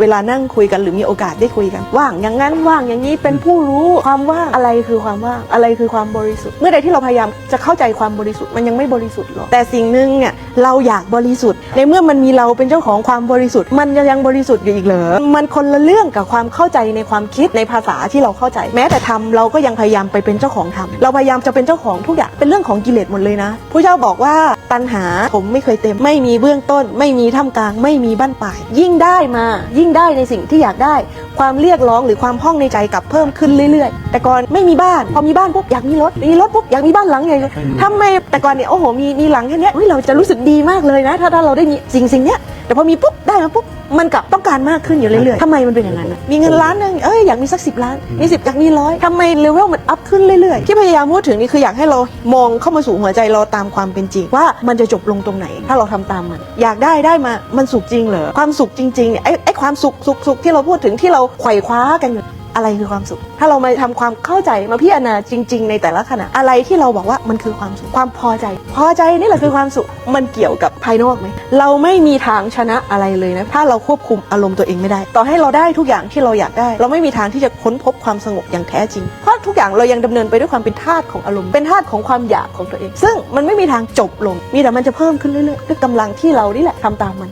เวลานั่งคุยกันหรือมีโอกาสได้คุยกัน ว่างอย่างนั้นว่างอย่างนี้เป็นผู้รู้ความว่างอะไรคือความว่างอะไรคือความบริสุทธิ์ เมื่อใดที่เราพยายามจะเข้าใจความบริสุทธิ์มันยังไม่บริสุทธิ์หรอกแต่สิ่งหนึ่งเนี่ยเราอยากบริสุทธิ์ ในเมื่อมันมีเราเป็นเจ้าของความบริสุทธิ์ มันจะยังบริสุทธิ์อยู่อีกเหรอมันคนละเรื่องกับความเข้าใจในความคิดในภาษาที่เราเข้าใจ แม้แต่ทำเราก็ยังพยายามไปเป็นเจ้าของทำเราพยายามจะเป็นเจ้าของทุกอย่างเป็นเรื่องของกิเลสหมดเลยนะผู้เจ้าบอกว่าตัณหาผมไม่เคยเต็ม ไม่มีเบื้องต้น ไม่มีท่ามกลาง ไม่มีบั้นปลาย ยิ่งได้มายิ่งได้ในสิ่งที่อยากได้ ความเรียกร้องหรือความห้องในใจกลับเพิ่มขึ้นเรื่อยๆ แต่ก่อนไม่มีบ้าน พอมีบ้านปุ๊บอยากมีรถ มีรถปุ๊บอยากมีบ้านหลังใหญ่เลยทำไมแต่ก่อนเนี่ยโอ้โหมีมีหลังแค่เนี้ยเฮ้ยเราจะรู้สึกดีมากเลยนะ ถ้าถ้าเราได้มีสิ่งสิ่งเนี้ย แต่พอมีปุ๊บได้มาปุ๊บมันกลับต้องการมากขึ้นอยู่เรื่อยๆทำไมมันเป็นอย่างนั้นนะมีเงินล้านหนึงเอ้ยอยากมีสักสิบล้านมีสิบอยากมีร้อยทำไมเลเวลมันอัพขึ้นเรื่อยๆ ที่พยายามพูดถึงนี่คืออยากให้เรามองเข้ามาสู่หัวใจเราตามความเป็นจริง ว่ามันจะจบลงตรงไหน ถ้าเราทำตามมัน อยากได้ได้มามันสุขจริงเหรอความสุขจริงๆเนี่ยไอ้ไอ้ความสุขสุขสุขที่เราพูดถึงที่เราไขว่คว้ากันอยู่ อะไรคือความสุข ถ้าเรามาทำความเข้าใจมาพิจารณาจริง ๆ ในแต่ละขณะอะไรที่เราบอกว่ามันคือความสุขความพอใจ พอใจนี่แหละคือความสุขมันเกี่ยวกับภายนอกไหมเราไม่มีทางชนะอะไรเลยนะถ้าเราควบคุมอารมณ์ตัวเองไม่ได้ ต่อให้เราได้ทุกอย่างที่เราอยากได้ เราไม่มีทางที่จะค้นพบความสงบอย่างแท้จริง เพราะทุกอย่างเรายังดำเนินไปด้วยความเป็นทาสของอารมณ์เป็นทาสของความอยากของตัวเอง ซึ่งมันไม่มีทางจบลง มีแต่มันจะเพิ่มขึ้นเรื่อยๆด้วยกำลังที่เรานี่แหละทำตามมัน